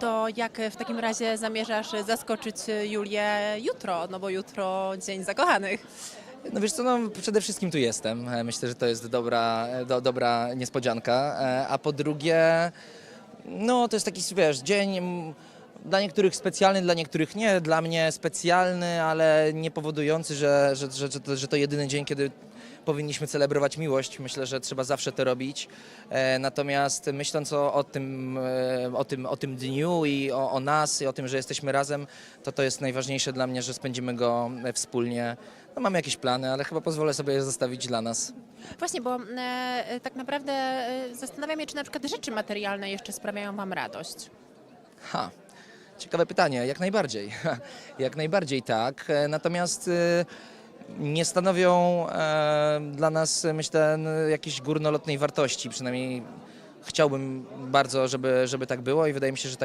To jak w takim razie zamierzasz zaskoczyć Julię jutro? No bo jutro Dzień Zakochanych. No wiesz co, no przede wszystkim tu jestem. E, Myślę, że to jest dobra, e, do, dobra niespodzianka. E, A po drugie, no to jest taki, wiesz, dzień dla niektórych specjalny, dla niektórych nie. Dla mnie specjalny, ale nie powodujący, że, że, że, że, to, że to jedyny dzień, kiedy powinniśmy celebrować miłość. Myślę, że trzeba zawsze to robić. E, Natomiast myśląc o, o, tym, e, o, tym, o tym dniu i o, o nas i o tym, że jesteśmy razem, to to jest najważniejsze dla mnie, że spędzimy go e, wspólnie. No, mamy jakieś plany, ale chyba pozwolę sobie je zostawić dla nas. Właśnie, bo e, tak naprawdę e, zastanawiam się, czy na przykład rzeczy materialne jeszcze sprawiają Wam radość. Ha, ciekawe pytanie, jak najbardziej. Jak najbardziej tak. Natomiast e, nie stanowią e, dla nas, myślę, jakiejś górnolotnej wartości. Przynajmniej chciałbym bardzo, żeby, żeby tak było i wydaje mi się, że tak